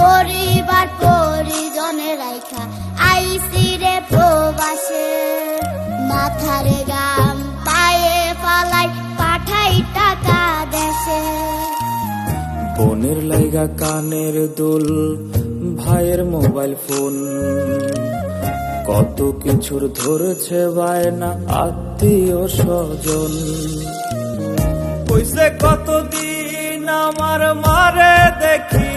পরিবার পরিজনে রাইখা আইসি রে প্রবাসে মাথারে গাম পায়ে পালাই পাঠাই টাকা দেশে। বোনের লাইগা কানের দুল ভাইয়ের মোবাইল ফোন। কত কিছুর ধরেছে বায়না আত্মীয় স্বজন। কইছে কতদিন আমার মারে দেখি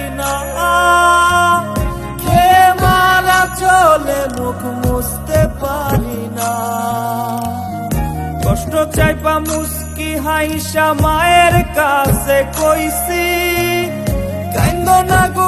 চলে মুখ মুছতে পারি না। কষ্ট চাইপা মুস্কি হাইসা মায়ের কাছে কইসি কান্দ না গো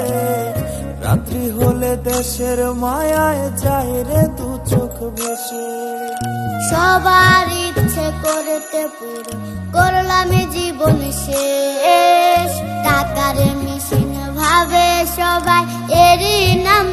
রাত্রি হলে দেশের মায়ায় যায় রে দু চোখ বসে সবার ইচ্ছে করতে পুরো করলাম জীবন শেষ। টাকার মেশিন ভাবে সবাই এরই নাম